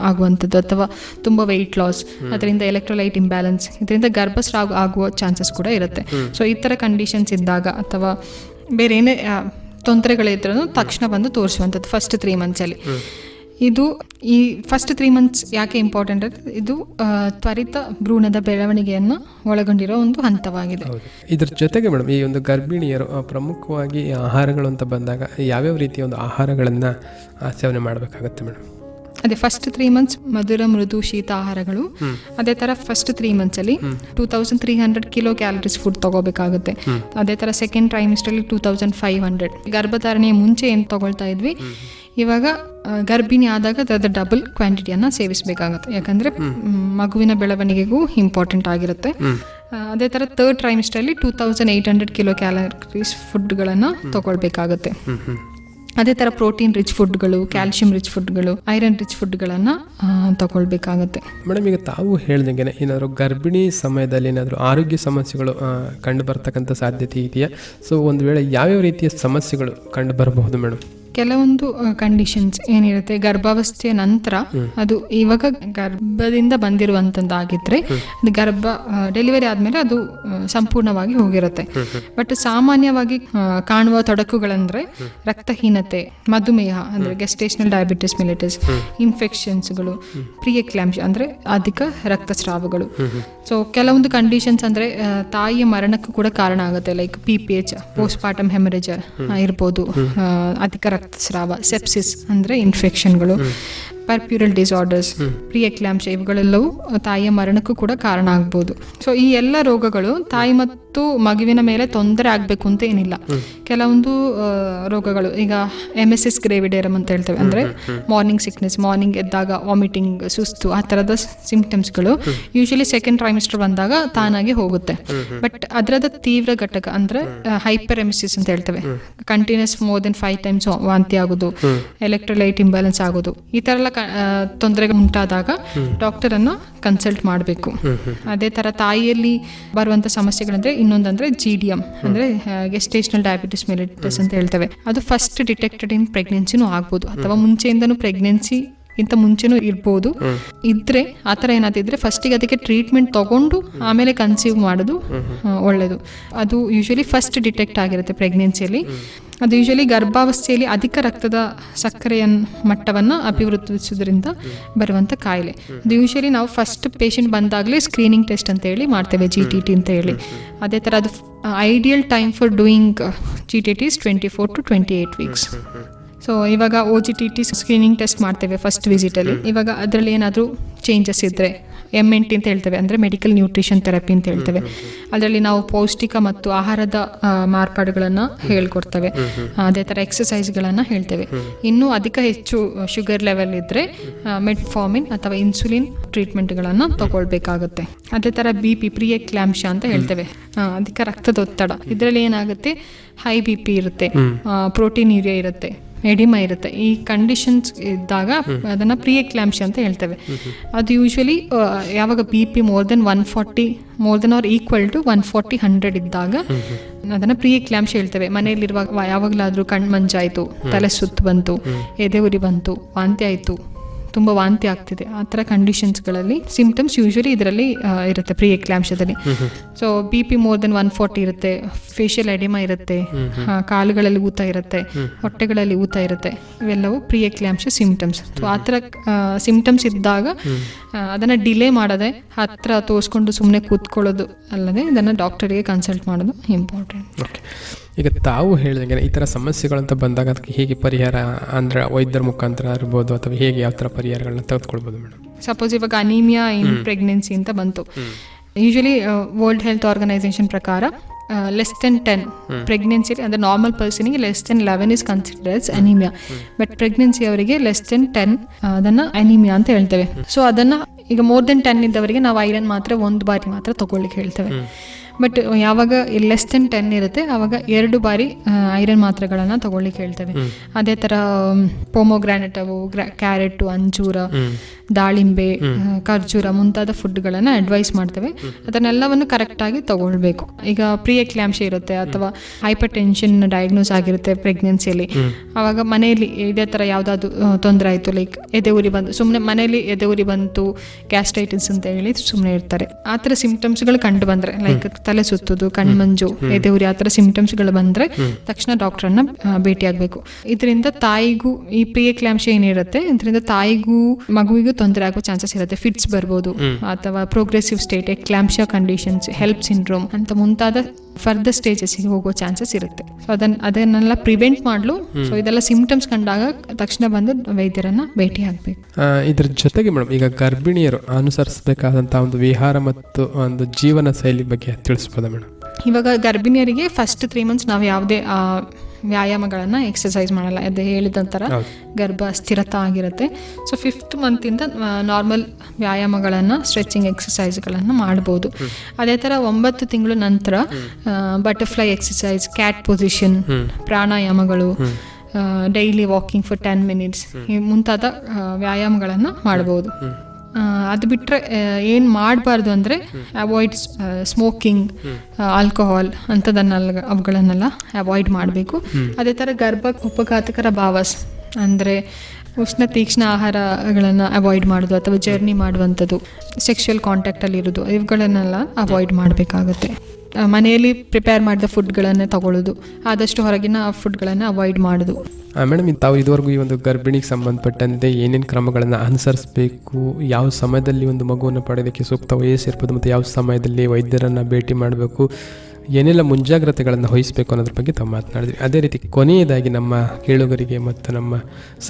ಆಗುವಂಥದ್ದು ಅಥವಾ ತುಂಬ ವೆಯ್ಟ್ ಲಾಸ್ ಅದರಿಂದ ಎಲೆಕ್ಟ್ರೋಲೈಟ್ ಇಂಬ್ಯಾಲೆನ್ಸ್ ಇದರಿಂದ ಗರ್ಭಸ್ರಾವ ಆಗುವ ಚಾನ್ಸಸ್ ಕೂಡ ಇರುತ್ತೆ. ಸೊ ಈ ಥರ ಕಂಡೀಷನ್ಸ್ ಇದ್ದಾಗ ಅಥವಾ ಬೇರೆ ಏನೇ ತೊಂದರೆಗಳಿದ್ರೂ ತಕ್ಷಣ ಬಂದು ತೋರಿಸುವಂಥದ್ದು ಫಸ್ಟ್ ತ್ರೀ ಮಂತ್ಸಲ್ಲಿ ಇದು ಈ ಫಸ್ಟ್ ತ್ರೀ ಮಂತ್ಸ್ ಯಾಕೆ ಇಂಪಾರ್ಟೆಂಟ್ ಅಂದ್ರೆ ಇದು ತ್ವರಿತ ಭ್ರೂಣದ ಬೆಳವಣಿಗೆಯನ್ನು ಒಳಗೊಂಡಿರೋ ಒಂದು ಹಂತವಾಗಿದೆ. ಇದ್ರ ಜೊತೆಗೆ ಮೇಡಮ್ ಈ ಒಂದು ಗರ್ಭಿಣಿಯರು ಪ್ರಮುಖವಾಗಿ ಆಹಾರಗಳು ಅಂತ ಬಂದಾಗ ಯಾವ್ಯಾವ ರೀತಿಯ ಒಂದು ಆಹಾರಗಳನ್ನು ಸೇವನೆ ಮಾಡಬೇಕಾಗತ್ತೆ ಮೇಡಮ್? ಅದೇ ಫಸ್ಟ್ ತ್ರೀ ಮಂತ್ಸ್ ಮಧುರ ಮೃದು ಶೀತ ಆಹಾರಗಳು. ಅದೇ ತರ first three ಮಂತ್ಸಲ್ಲಿ two thousand three hundred kilo calories food ತಗೋಬೇಕಾಗುತ್ತೆ. ಅದೇ ತರ second trimester two thousand five hundred ಗರ್ಭಧಾರಣೆಯ ಮುಂಚೆ ಏನು ತಗೊಳ್ತಾ ಇದ್ವಿ? ಇವಾಗ ಗರ್ಭಿಣಿ ಆದಾಗ ಅದರ ಡಬಲ್ ಕ್ವಾಂಟಿಟಿಯನ್ನು ಸೇವಿಸಬೇಕಾಗುತ್ತೆ. ಯಾಕಂದರೆ ಮಗುವಿನ ಬೆಳವಣಿಗೆಗೂ ಇಂಪಾರ್ಟೆಂಟ್ ಆಗಿರುತ್ತೆ. ಅದೇ ಥರ third ಟ್ರೈಮಿಸ್ಟಲ್ಲಿ two thousand eight hundred kilo calories ಫುಡ್ಗಳನ್ನು ತಗೊಳ್ಬೇಕಾಗುತ್ತೆ. ಅದೇ ಥರ ಪ್ರೋಟೀನ್ ರಿಚ್ ಫುಡ್ಗಳು ಕ್ಯಾಲ್ಶಿಯಂ ರಿಚ್ ಫುಡ್ಗಳು ಐರನ್ ರಿಚ್ ಫುಡ್ಗಳನ್ನು ತಗೊಳ್ಬೇಕಾಗುತ್ತೆ. ಮೇಡಮ್ ಈಗ ತಾವು ಹೇಳ್ದಂಗೆ ಏನಾದರೂ ಗರ್ಭಿಣಿ ಸಮಯದಲ್ಲಿ ಏನಾದರೂ ಆರೋಗ್ಯ ಸಮಸ್ಯೆಗಳು ಕಂಡು ಬರ್ತಕ್ಕಂಥ ಸಾಧ್ಯತೆ ಇದೆಯಾ? ಸೊ ಒಂದು ವೇಳೆ ಯಾವ್ಯಾವ ರೀತಿಯ ಸಮಸ್ಯೆಗಳು ಕಂಡು ಬರಬಹುದು ಮೇಡಮ್? ಕೆಲವೊಂದು ಕಂಡೀಷನ್ಸ್ ಏನಿರುತ್ತೆ ಗರ್ಭಾವಸ್ಥೆಯ ನಂತರ ಅದು ಇವಾಗ ಗರ್ಭದಿಂದ ಬಂದಿರುವಂತದ್ದಾಗಿದ್ರೆ ಅದು ಗರ್ಭ ಡೆಲಿವರಿ ಆದಮೇಲೆ ಅದು ಸಂಪೂರ್ಣವಾಗಿ ಹೋಗಿರುತ್ತೆ. ಬಟ್ ಸಾಮಾನ್ಯವಾಗಿ ಕಾಣುವ ತೊಡಕುಗಳಂದ್ರೆ ರಕ್ತಹೀನತೆ ಮಧುಮೇಹ ಅಂದ್ರೆ ಗೆಸ್ಟೇಷನಲ್ ಡಯಾಬಿಟಿಸ್ ಮಿಲಿಟಿಸ್ ಇನ್ಫೆಕ್ಷನ್ಸ್ಗಳು ಪ್ರಿಯಕ್ಲಾಂಶ ಅಂದ್ರೆ ಅಧಿಕ ರಕ್ತಸ್ರಾವಗಳು. ಸೊ ಕೆಲವೊಂದು ಕಂಡೀಷನ್ಸ್ ಅಂದ್ರೆ ತಾಯಿಯ ಮರಣಕ್ಕೂ ಕೂಡ ಕಾರಣ ಆಗುತ್ತೆ. Like P P H postpartum haemorrhage ಇರ್ಬೋದು ಅಧಿಕ ರಕ್ತಸ್ರಾವ ಸೆಪ್ಸಿಸ್ ಅಂದ್ರೆ ಇನ್ಫೆಕ್ಷನ್ಗಳು ಪರ್ಪ್ಯೂರಲ್ ಡಿಸಾರ್ಡರ್ಸ್ ಪ್ರಿಯಕ್ಲಾಂಶ ಇವುಗಳೆಲ್ಲವೂ ತಾಯಿಯ ಮರಣಕ್ಕೂ ಕೂಡ ಕಾರಣ ಆಗ್ಬೋದು. ಸೊ ಈ ಎಲ್ಲ ರೋಗಗಳು ತಾಯಿ ಮತ್ತು ಮಗುವಿನ ಮೇಲೆ ತೊಂದರೆ ಆಗಬೇಕು ಅಂತ ಏನಿಲ್ಲ. ಕೆಲವೊಂದು ರೋಗಗಳು ಈಗ ಎಂ ಎಸ್ ಎಸ್ ಗ್ರೇವಿಡೇರಮ್ ಅಂತ ಹೇಳ್ತೇವೆ. ಅಂದರೆ ಮಾರ್ನಿಂಗ್ ಸಿಕ್ನೆಸ್ ಮಾರ್ನಿಂಗ್ ಎದ್ದಾಗ ವಾಮಿಟಿಂಗ್ ಸುಸ್ತು ಆ ಥರದ ಸಿಂಪ್ಟಮ್ಸ್ಗಳು ಯೂಶಲಿ ಸೆಕೆಂಡ್ ಟ್ರೈಮಿಸ್ಟರ್ ಬಂದಾಗ ತಾನಾಗಿ ಹೋಗುತ್ತೆ. ಬಟ್ ಅದರದ ತೀವ್ರ ಘಟಕ ಅಂದರೆ ಹೈಪರ್ ಎಮಿಸಿಸ್ ಅಂತ ಹೇಳ್ತೇವೆ. Continues more than five times ವಾಂತಿ ಆಗೋದು ಎಲೆಕ್ಟ್ರೋಲೈಟ್ ಇಂಬ್ಯಾಲೆನ್ಸ್ ಆಗೋದು. ಈ ಥರ ಎಲ್ಲ ತೊಂದರೆಗಳು ಉಂಟಾದಾಗ ಡಾಕ್ಟರ್ ಅನ್ನ ಕನ್ಸಲ್ಟ್ ಮಾಡಬೇಕು. ಅದೇ ಥರ ತಾಯಿಯಲ್ಲಿ ಬರುವಂಥ ಸಮಸ್ಯೆಗಳಂದ್ರೆ ಇನ್ನೊಂದಂದ್ರೆ ಜಿ ಡಿ ಎಂ ಅಂದರೆ ಗೆಸ್ಟೇಷನಲ್ ಡಯಾಬಿಟಿಸ್ ಮೆಲಿಟಸ್ ಅಂತ ಹೇಳ್ತೇವೆ. ಅದು ಫಸ್ಟ್ ಡಿಟೆಕ್ಟೆಡ್ ಇನ್ ಪ್ರೆಗ್ನೆನ್ಸಿನೂ ಆಗ್ಬೋದು. ಅಥವಾ ಮುಂಚೆಯಿಂದನೂ ಪ್ರೆಗ್ನೆನ್ಸಿ ಇಂತ ಮುಂಚೆನೂ ಇರ್ಬೋದು. ಇದ್ರೆ ಆ ಥರ ಏನಾದಿದ್ರೆ ಫಸ್ಟಿಗೆ ಅದಕ್ಕೆ ಟ್ರೀಟ್ಮೆಂಟ್ ತಗೊಂಡು ಆಮೇಲೆ ಕನ್ಸೀವ್ ಮಾಡೋದು ಒಳ್ಳೇದು. ಒಳ್ಳೆಯದು ಅದು ಯೂಶಲಿ ಫಸ್ಟ್ ಡಿಟೆಕ್ಟ್ ಆಗಿರುತ್ತೆ ಪ್ರೆಗ್ನೆನ್ಸಿಯಲ್ಲಿ ಅದು ಯೂಶಲಿ ಗರ್ಭಾವಸ್ಥೆಯಲ್ಲಿ ಅಧಿಕ ರಕ್ತದ ಸಕ್ಕರೆಯ ಮಟ್ಟವನ್ನು ಅಭಿವೃದ್ಧಿಸೋದ್ರಿಂದ ಬರುವಂಥ ಕಾಯಿಲೆ. ಅದು ಯೂಶಲಿ ನಾವು ಫಸ್ಟ್ ಪೇಷಂಟ್ ಬಂದಾಗಲೇ ಸ್ಕ್ರೀನಿಂಗ್ ಟೆಸ್ಟ್ ಅಂತ ಹೇಳಿ ಮಾಡ್ತೇವೆ ಜಿ ಟಿ ಟಿ ಅಂತ ಹೇಳಿ. ಅದೇ ಥರ ಅದು ideal time for doing G T T is twenty four to twenty eight weeks so ಇವಾಗ O G T T screening test ಮಾಡ್ತೇವೆ ಫಸ್ಟ್ ವಿಸಿಟಲ್ಲಿ ಇವಾಗ ಅದರಲ್ಲಿ ಏನಾದರೂ ಚೇಂಜಸ್ ಇದ್ದರೆ ಎಂ ಎನ್ ಟಿ ಅಂತ ಹೇಳ್ತೇವೆ. ಅಂದರೆ ಮೆಡಿಕಲ್ ನ್ಯೂಟ್ರಿಷನ್ ಥೆರಪಿ ಅಂತ ಹೇಳ್ತೇವೆ. ಅದರಲ್ಲಿ ನಾವು ಪೌಷ್ಟಿಕ ಮತ್ತು ಆಹಾರದ ಮಾರ್ಪಾಡುಗಳನ್ನು ಹೇಳ್ಕೊಡ್ತೇವೆ. ಅದೇ ಥರ ಎಕ್ಸಸೈಸ್ಗಳನ್ನು ಹೇಳ್ತೇವೆ. ಇನ್ನೂ ಅಧಿಕ ಹೆಚ್ಚು ಶುಗರ್ ಲೆವೆಲ್ ಇದ್ದರೆ ಮೆಟ್ಫಾರ್ಮಿನ್ ಅಥವಾ ಇನ್ಸುಲಿನ್ ಟ್ರೀಟ್ಮೆಂಟ್ಗಳನ್ನು ತಗೊಳ್ಬೇಕಾಗುತ್ತೆ. ಅದೇ ಥರ ಬಿ ಪಿ ಪ್ರಿಯ ಕ್ಲಾಂಶ ಅಂತ ಹೇಳ್ತೇವೆ. ಅಧಿಕ ರಕ್ತದೊತ್ತಡ. ಇದರಲ್ಲಿ ಏನಾಗುತ್ತೆ? ಹೈ ಬಿ ಪಿ ಇರುತ್ತೆ. ಪ್ರೋಟೀನ್ ಯೂರಿಯಾ ಇರುತ್ತೆ. ಎಡಿಮಾ ಇರುತ್ತೆ. ಈ ಕಂಡೀಷನ್ಸ್ ಇದ್ದಾಗ ಅದನ್ನು ಪ್ರೀ ಎಕ್ಲಾಂಶಿ ಅಂತ ಹೇಳ್ತೇವೆ. ಅದು ಯೂಶ್ವಲಿ ಯಾವಾಗ B P more than one forty more than or equal to one forty hundred ಇದ್ದಾಗ ಅದನ್ನು ಪ್ರೀ ಕ್ಲಾಂಶ ಹೇಳ್ತೇವೆ. ಮನೆಯಲ್ಲಿರುವಾಗ ಯಾವಾಗಲಾದರೂ ಕಣ್ಣು ಮಂಜಾಯಿತು ತಲೆ ಸುತ್ತು ಬಂತು, ಎದೆ ಉರಿ ಬಂತು, ವಾಂತಿ ಆಯಿತು ತುಂಬ ವಾಂತಿ ಆಗ್ತಿದೆ. ಆ ಥರ ಕಂಡೀಷನ್ಸ್ಗಳಲ್ಲಿ ಸಿಂಪ್ಟಮ್ಸ್ ಯೂಶ್ವಲಿ ಇದರಲ್ಲಿ ಇರುತ್ತೆ pre ಎಕ್ಲಾಂಶದಲ್ಲಿ so B P more than one forty ಇರುತ್ತೆ. ಫೇಶಿಯಲ್ ಎಡಿಮಾ ಇರುತ್ತೆ. ಕಾಲುಗಳಲ್ಲಿ ಊತ ಇರುತ್ತೆ. ಹೊಟ್ಟೆಗಳಲ್ಲಿ ಊತ ಇರುತ್ತೆ. ಇವೆಲ್ಲವೂ ಪ್ರೀ ಎಕ್ಲಾಂಶ ಸಿಂಪ್ಟಮ್ಸ್ ಸೊ ಆ ಥರ ಸಿಂಪ್ಟಮ್ಸ್ ಇದ್ದಾಗ ಅದನ್ನು ಡಿಲೇ ಮಾಡದೆ ಹತ್ರ ತೋರಿಸ್ಕೊಂಡು ಸುಮ್ಮನೆ ಕೂತ್ಕೊಳ್ಳೋದು ಅಲ್ಲದೆ ಇದನ್ನು ಡಾಕ್ಟರಿಗೆ ಕನ್ಸಲ್ಟ್ ಮಾಡೋದು ಇಂಪಾರ್ಟೆಂಟ್ ಈಗ ತಾವು ಹೇಳಿದಂಗೆ ಈ ಥರ ಸಮಸ್ಯೆಗಳಂತ ಬಂದಾಗ ಅದಕ್ಕೆ ಹೇಗೆ ಪರಿಹಾರ ಅಂದರೆ ವೈದ್ಯರ ಮುಖಾಂತರ ಇರ್ಬೋದು ಅಥವಾ ಹೇಗೆ ಯಾವ ಥರ ಪರಿಹಾರಗಳನ್ನ ತೆಗೆದುಕೊಳ್ಬೋದು ಮೇಡಮ್? ಸಪೋಸ್ ಇವಾಗ ಅನೀಮಿಯಾ ಇನ್ ಪ್ರೆಗ್ನೆನ್ಸಿ ಅಂತ ಬಂತು. ಯೂಶಲಿ ವರ್ಲ್ಡ್ ಹೆಲ್ತ್ ಆರ್ಗನೈಸೇಷನ್ ಪ್ರಕಾರ ಲೆಸ್ ದೆನ್ ಟೆನ್ ಪ್ರೆಗ್ನೆನ್ಸಿಲಿ ಅಂದರೆ normal ಪರ್ಸನಿಗೆ less than eleven is consider as anaemia but pregnancy ಅವರಿಗೆ ಲೆಸ್ ದೆನ್ ಟೆನ್ ಅದನ್ನು ಅನಿಮಿಯಾ ಅಂತ ಹೇಳ್ತೇವೆ. ಸೊ ಅದನ್ನು ಈಗ ಮೋರ್ ದೆನ್ ಟೆನ್ ಇದ್ದವರಿಗೆ ನಾವು ಐರನ್ ಮಾತ್ರ ಒಂದು ಬಾರಿ ಮಾತ್ರ ತಗೊಳ್ಳಿಕ್ಕೆ ಹೇಳ್ತೇವೆ. ಬಟ್ ಯಾವಾಗ ಲೆಸ್ ದೆನ್ ಟೆನ್ ಇರುತ್ತೆ ಆವಾಗ ಎರಡು ಬಾರಿ ಐರನ್ ಮಾತ್ರೆಗಳನ್ನು ತಗೊಳ್ಳಿಕ್ಕೆ ಹೇಳ್ತೇವೆ ಅದೇ ಥರ ಪೊಮೊಗ್ರಾನೆಟ್ ಅವು ಕ್ಯಾರೆಟು ಅಂಜೂರ ದಾಳಿಂಬೆ ಖರ್ಜೂರ ಮುಂತಾದ ಫುಡ್ಗಳನ್ನು ಅಡ್ವೈಸ್ ಮಾಡ್ತೇವೆ. ಅದನ್ನೆಲ್ಲವನ್ನು ಕರೆಕ್ಟಾಗಿ ತಗೊಳ್ಬೇಕು. ಈಗ ಪ್ರೀ ಎಕ್ಲಾಂಶ ಇರುತ್ತೆ ಅಥವಾ ಹೈಪರ್ ಟೆನ್ಷನ್ ಡಯಾಗ್ನೋಸ್ ಆಗಿರುತ್ತೆ ಪ್ರೆಗ್ನೆನ್ಸಿಯಲ್ಲಿ ಆವಾಗ ಮನೆಯಲ್ಲಿ ಇದೇ ಥರ ಯಾವುದಾದ್ರು ತೊಂದರೆ ಆಯಿತು ಲೈಕ್ ಎದೆ ಉರಿ ಬಂದು ಸುಮ್ಮನೆ ಮನೆಯಲ್ಲಿ ಎದೆ ಉರಿ ಬಂತು ಗ್ಯಾಸ್ಟ್ರೈಟಿಸ್ ಅಂತ ಹೇಳಿ ಸುಮ್ಮನೆ ಇರ್ತಾರೆ. ಆ ಥರ ಸಿಂಪ್ಟಮ್ಸ್ಗಳು ಕಂಡು ಬಂದರೆ ಲೈಕ್ ತಲೆ ಸುತ್ತೋದು ಕಣ್ಮಂಜು ಎದೆ ಉರಿ ಆ ಥರ ಸಿಂಪ್ಟಮ್ಸ್ಗಳು ಬಂದರೆ ತಕ್ಷಣ ಡಾಕ್ಟ್ರನ್ನ ಭೇಟಿಯಾಗಬೇಕು. ಇದರಿಂದ ತಾಯಿಗೂ ಈ ಪ್ರಿಯ ಕ್ಲಾಂಶ ಏನಿರುತ್ತೆ ಇದರಿಂದ ತಾಯಿಗೂ ಮಗುವಿಗೂ ತೊಂದರೆ ಆಗೋ ಚಾನ್ಸಸ್ ಇರುತ್ತೆ. ಫಿಟ್ಸ್ ಬರ್ಬೋದು ಅಥವಾ progressive state eclampsia conditions HELLP syndrome ಅಂತ ಮುಂತಾದ ಫರ್ದರ್ ಸ್ಟೇಜಸ್ಗೆ ಹೋಗೋ ಚಾನ್ಸಸ್ ಇರುತ್ತೆ. ಸೊ ಅದನ್ನ ಅದನ್ನೆಲ್ಲ ಪ್ರಿವೆಂಟ್ ಮಾಡಲು. ಸೊ ಇದೆಲ್ಲ ಸಿಂಪ್ಟಮ್ಸ್ ಕಂಡಾಗ ತಕ್ಷಣ ಬಂದು ವೈದ್ಯರನ್ನ ಭೇಟಿ ಆಗಬೇಕು. ಇದ್ರ ಜೊತೆಗೆ ಮೇಡಮ್ ಈಗ ಗರ್ಭಿಣಿಯರು ಅನುಸರಿಸಬೇಕಾದಂತಹ ಒಂದು ವಿಹಾರ ಮತ್ತು ಒಂದು ಜೀವನ ಶೈಲಿ ಬಗ್ಗೆ ತಿಳಿಸ್ಬೋದಾ ಮೇಡಮ್ ಇವಾಗ ಗರ್ಭಿಣಿಯರಿಗೆ ಫಸ್ಟ್ ತ್ರೀ ಮಂತ್ಸ್ ನಾವು ಯಾವುದೇ ವ್ಯಾಯಾಮಗಳನ್ನು ಎಕ್ಸಸೈಸ್ ಮಾಡಲ್ಲ ಅದು ಹೇಳಿದ ಥರ ಗರ್ಭ ಸ್ಥಿರತ ಆಗಿರುತ್ತೆ. ಸೊ ಫಿಫ್ತ್ ಮಂತಿಂದ ನಾರ್ಮಲ್ ವ್ಯಾಯಾಮಗಳನ್ನು ಸ್ಟ್ರೆಚಿಂಗ್ ಎಕ್ಸಸೈಸ್ಗಳನ್ನು ಮಾಡ್ಬೋದು. ಅದೇ ಥರ ಒಂಬತ್ತು ತಿಂಗಳು ನಂತರ butterfly exercise cat position ಪ್ರಾಣಾಯಾಮಗಳು daily walking for ten minutes ಮುಂತಾದ ವ್ಯಾಯಾಮಗಳನ್ನು ಮಾಡ್ಬೋದು. ಅದು ಬಿಟ್ಟರೆ ಏನು ಮಾಡಬಾರ್ದು ಅಂದರೆ ಅವಾಯ್ಡ್ ಸ್ಮೋಕಿಂಗ್ ಆಲ್ಕೋಹಾಲ್ ಅಂಥದ್ದನ್ನೆಲ್ಲ ಅವುಗಳನ್ನೆಲ್ಲ ಅವಾಯ್ಡ್ ಮಾಡಬೇಕು. ಅದೇ ಥರ ಗರ್ಭ ಉಪಘಾತಕರ ಭಾವಸ್ ಅಂದರೆ ಉಷ್ಣ ತೀಕ್ಷ್ಣ ಆಹಾರಗಳನ್ನು ಅವಾಯ್ಡ್ ಮಾಡೋದು ಅಥವಾ ಜರ್ನಿ ಮಾಡುವಂಥದ್ದು ಸೆಕ್ಷುಯಲ್ ಕಾಂಟ್ಯಾಕ್ಟಲ್ಲಿರೋದು ಇವುಗಳನ್ನೆಲ್ಲ ಅವಾಯ್ಡ್ ಮಾಡಬೇಕಾಗುತ್ತೆ. ಮನೆಯಲ್ಲಿ ಪ್ರಿಪೇರ್ ಮಾಡಿದ ಫುಡ್ಗಳನ್ನೇ ತಗೊಳ್ಳೋದು ಆದಷ್ಟು ಹೊರಗಿನ ಫುಡ್ಗಳನ್ನು ಅವಾಯ್ಡ್ ಮಾಡೋದು. ಮೇಡಮ್ ತಾವು ಇದುವರೆಗೂ ಈ ಒಂದು ಗರ್ಭಿಣಿಗೆ ಸಂಬಂಧಪಟ್ಟಂತೆ ಏನೇನು ಕ್ರಮಗಳನ್ನು ಅನುಸರಿಸಬೇಕು, ಯಾವ ಸಮಯದಲ್ಲಿ ಒಂದು ಮಗುವನ್ನು ಪಡೆಯೋದಕ್ಕೆ ಸೂಕ್ತ ವಯಸ್ಸಿರ್ಬೋದು ಮತ್ತು ಯಾವ ಸಮಯದಲ್ಲಿ ವೈದ್ಯರನ್ನು ಭೇಟಿ ಮಾಡಬೇಕು ಏನೆಲ್ಲ ಮುಂಜಾಗ್ರತೆಗಳನ್ನು ವಹಿಸಬೇಕು ಅನ್ನೋದ್ರ ಬಗ್ಗೆ ತಾವು ಮಾತನಾಡಿದ್ರಿ. ಅದೇ ರೀತಿ ಕೊನೆಯದಾಗಿ ನಮ್ಮ ಕೇಳುಗರಿಗೆ ಮತ್ತು ನಮ್ಮ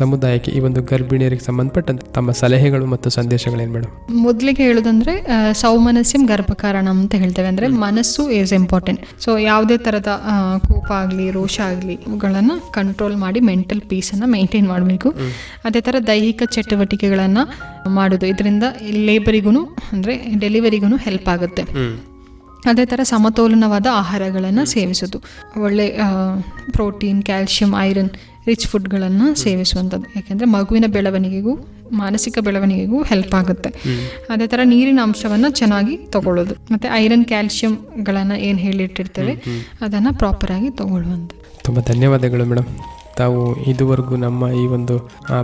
ಸಮುದಾಯಕ್ಕೆ ಈ ಒಂದು ಗರ್ಭಿಣಿಯರಿಗೆ ಸಂಬಂಧಪಟ್ಟಂತೆ ತಮ್ಮ ಸಲಹೆಗಳು ಮತ್ತು ಸಂದೇಶಗಳೇನು ಮೇಡಮ್? ಮೊದಲಿಗೆ ಹೇಳೋದಂದ್ರೆ ಸೌಮನಸ್ಯಂ ಗರ್ಭಕಾರಣ ಅಂತ ಹೇಳ್ತೇವೆ. ಅಂದರೆ ಮನಸ್ಸು ಈಸ್ ಇಂಪಾರ್ಟೆಂಟ್ ಸೊ ಯಾವುದೇ ಥರದ ಕೂಪ ಕೋಪ ಆಗಲಿ ರೋಷ ಆಗಲಿ ಇವುಗಳನ್ನು ಕಂಟ್ರೋಲ್ ಮಾಡಿ ಮೆಂಟಲ್ ಪೀಸನ್ನು ಮೇಂಟೈನ್ ಮಾಡಬೇಕು. ಅದೇ ಥರ ದೈಹಿಕ ಚಟುವಟಿಕೆಗಳನ್ನು ಮಾಡೋದು. ಇದರಿಂದ ಲೇಬರಿಗೂ ಅಂದರೆ ಡೆಲಿವರಿಗೂ ಹೆಲ್ಪ್ ಆಗುತ್ತೆ. ಅದೇ ಥರ ಸಮತೋಲನವಾದ ಆಹಾರಗಳನ್ನು ಸೇವಿಸೋದು. ಒಳ್ಳೆ ಪ್ರೋಟೀನ್ ಕ್ಯಾಲ್ಶಿಯಂ ಐರನ್ ರಿಚ್ ಫುಡ್ಗಳನ್ನು ಸೇವಿಸುವಂಥದ್ದು. ಯಾಕೆಂದರೆ ಮಗುವಿನ ಬೆಳವಣಿಗೆಗೂ ಮಾನಸಿಕ ಬೆಳವಣಿಗೆಗೂ ಹೆಲ್ಪ್ ಆಗುತ್ತೆ. ಅದೇ ಥರ ನೀರಿನ ಅಂಶವನ್ನು ಚೆನ್ನಾಗಿ ತಗೊಳ್ಳೋದು. ಮತ್ತು ಐರನ್ ಕ್ಯಾಲ್ಶಿಯಂಗಳನ್ನು ಏನು ಹೇಳಿಟ್ಟಿರ್ತೇವೆ ಅದನ್ನು ಪ್ರಾಪರಾಗಿ ತಗೊಳ್ಳುವಂಥದ್ದು. ತುಂಬ ಧನ್ಯವಾದಗಳು ಮೇಡಮ್ ತಾವು ಇದುವರೆಗೂ ನಮ್ಮ ಈ ಒಂದು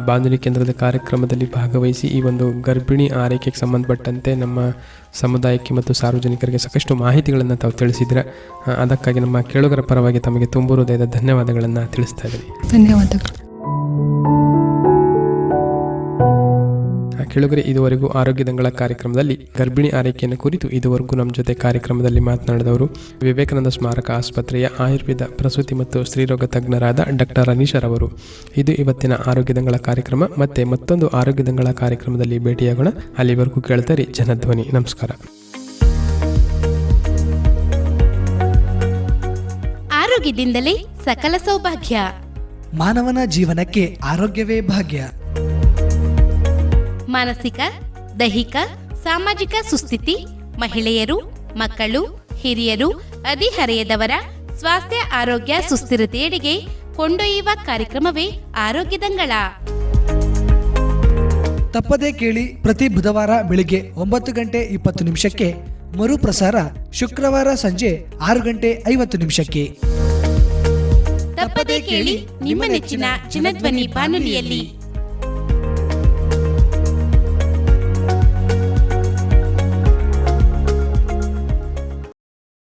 ಬಾನುಲಿ ಕೇಂದ್ರದ ಕಾರ್ಯಕ್ರಮದಲ್ಲಿ ಭಾಗವಹಿಸಿ ಈ ಒಂದು ಗರ್ಭಿಣಿ ಆರೈಕೆಗೆ ಸಂಬಂಧಪಟ್ಟಂತೆ ನಮ್ಮ ಸಮುದಾಯಕ್ಕೆ ಮತ್ತು ಸಾರ್ವಜನಿಕರಿಗೆ ಸಾಕಷ್ಟು ಮಾಹಿತಿಗಳನ್ನು ತಾವು ತಿಳಿಸಿದ್ರೆ. ಅದಕ್ಕಾಗಿ ನಮ್ಮ ಕೇಳುಗರ ಪರವಾಗಿ ತಮಗೆ ತುಂಬ ಹೃದಯದ ಧನ್ಯವಾದಗಳನ್ನು ತಿಳಿಸ್ತಾ ಇದ್ದೀನಿ. ಧನ್ಯವಾದಗಳು. ಕೆಳಗರೆ ಇದುವರೆಗೂ ಆರೋಗ್ಯ ದಂಗಳ ಕಾರ್ಯಕ್ರಮದಲ್ಲಿ ಗರ್ಭಿಣಿ ಆರೈಕೆಯನ್ನು ಕುರಿತು ಇದುವರೆಗೂ ನಮ್ಮ ಜೊತೆ ಕಾರ್ಯಕ್ರಮದಲ್ಲಿ ಮಾತನಾಡಿದವರು ವಿವೇಕಾನಂದ ಸ್ಮಾರಕ ಆಸ್ಪತ್ರೆಯ ಆಯುರ್ವೇದ ಪ್ರಸೂತಿ ಮತ್ತು ಸ್ತ್ರೀರೋಗ ತಜ್ಞರಾದ ಡಾಕ್ಟರ್ ಅನೀಶರ್ ಅವರು. ಇದು ಇವತ್ತಿನ ಆರೋಗ್ಯ ದಂಗಳ ಕಾರ್ಯಕ್ರಮ. ಮತ್ತೆ ಮತ್ತೊಂದು ಆರೋಗ್ಯ ದಂಗಳ ಕಾರ್ಯಕ್ರಮದಲ್ಲಿ ಭೇಟಿಯಾಗೋಣ. ಅಲ್ಲಿವರೆಗೂ ಕೇಳ್ತಾರೆ ಜನಧ್ವನಿ. ನಮಸ್ಕಾರ. ಆರೋಗ್ಯದಿಂದಲೇ ಸಕಲ ಸೌಭಾಗ್ಯ. ಮಾನವನ ಜೀವನಕ್ಕೆ ಆರೋಗ್ಯವೇ ಭಾಗ್ಯ. ಮಾನಸಿಕ ದೈಹಿಕ ಸಾಮಾಜಿಕ ಸುಸ್ಥಿತಿ ಮಹಿಳೆಯರು ಮಕ್ಕಳು ಹಿರಿಯರು ಹದಿಹರೆಯದವರ ಸ್ವಾಸ್ಥ್ಯ ಆರೋಗ್ಯ ಸುಸ್ಥಿರತೆಯಡೆಗೆ ಕೊಂಡೊಯ್ಯುವ ಕಾರ್ಯಕ್ರಮವೇ ಆರೋಗ್ಯದಂಗಳ ತಪ್ಪದೇ ಕೇಳಿ ಪ್ರತಿ ಬುಧವಾರ ಬೆಳಿಗ್ಗೆ ಒಂಬತ್ತು ಗಂಟೆ ಇಪ್ಪತ್ತು ನಿಮಿಷಕ್ಕೆ. ಮರುಪ್ರಸಾರ ಶುಕ್ರವಾರ ಸಂಜೆ ಆರು ಗಂಟೆ ಐವತ್ತು ನಿಮಿಷಕ್ಕೆ. ತಪ್ಪದೇ ಕೇಳಿ ನಿಮ್ಮ ನೆಚ್ಚಿನ ಜನಧ್ವನಿ ಬಾನುಲಿಯಲ್ಲಿ.